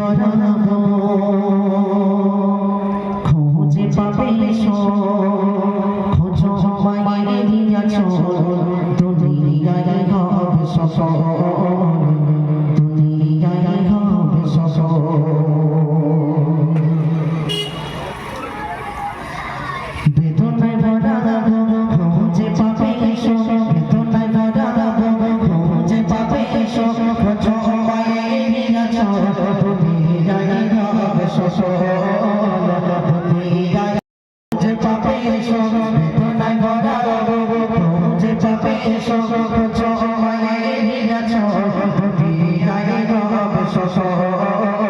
ভরাবো খোঁজে পাবে খোঁজ বাইরে চল তুমি সফল সফল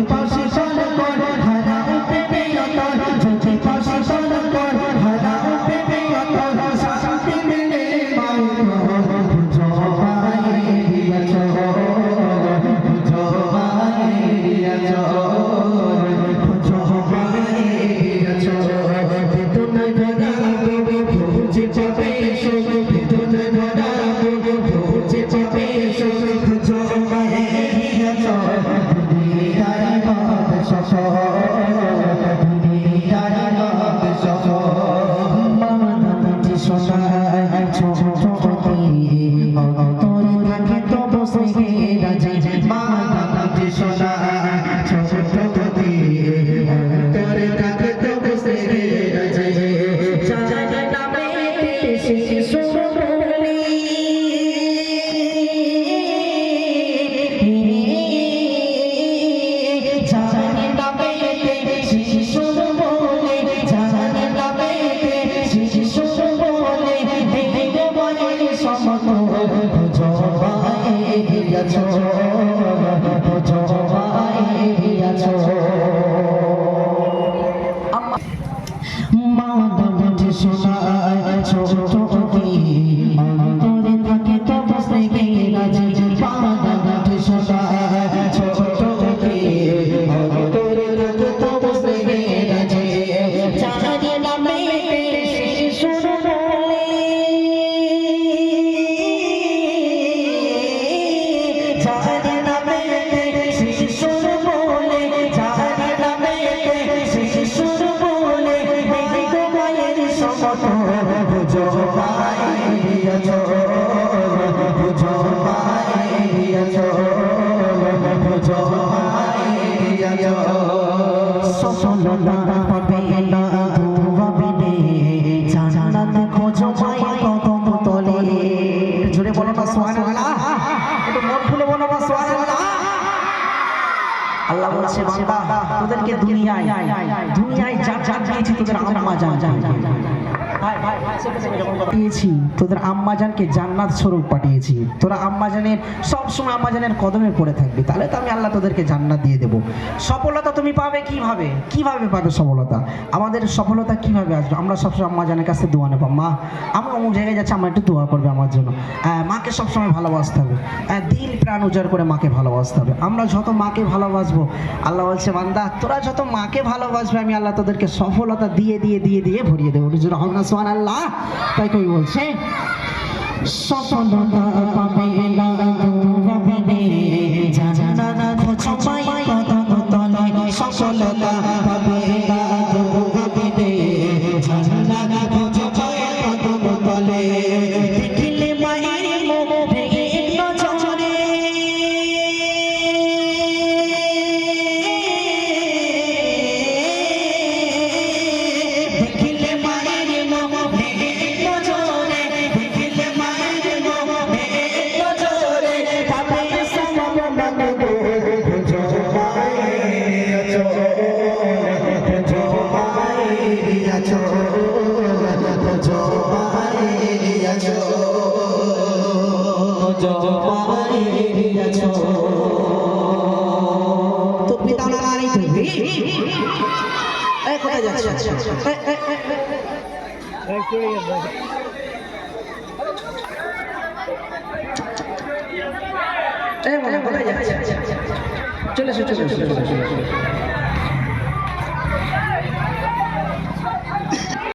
দিয়াছ জবাই দিয়াছ। মানবটি শোনায় ছোট সফলতা পাবে ভাবিনে জান্নাত খোঁজো মায়ের কদম তলে জোরে বলো না সুবহানাল্লাহ বলো না সুবহানাল্লাহ আল্লাহ বলছে, বান্দা, তোদেরকে দুনিয়ায় দুনিয়ায় যা যা দিয়েছি, তোদের আম্মা জান পাঠিয়েছি, তোদের আম্মাজানকে জান্নাত স্বরূপ পাঠিয়েছি। তোরা আম্মাজানের সব সময় আম্মাজানের কদমে পড়ে থাকবি। তাহলে তো আমি আল্লাহ তোদেরকে জান্নাত দিয়ে দেবো। সফলতা তুমি পাবে কীভাবে? কীভাবে পাবে সফলতা? আমাদের সফলতা কীভাবে আসবে? আমরা সবসময় আম্মাজানের কাছে দোয়া নেব। মা আমি অমুক জায়গায় যাচ্ছি আমার একটু দোয়া করবে আমার জন্য। মাকে সবসময় ভালোবাসতে হবে। দিল প্রাণ উজাড় করে মাকে ভালোবাসতে হবে। আমরা যত মাকে ভালোবাসবো, আল্লাহ বলছে, বান্দা, তোরা যত মাকে ভালোবাসবে, আমি আল্লাহ তোদেরকে সফলতা দিয়ে দিয়ে দিয়ে দিয়ে ভরিয়ে দেবো। সুবহানাল্লাহ তাই কই বলছে সফলতা তুমি তাহলে আর তুমি কোথায় যাচ্ছ? চলে চলে চলে চলে চলে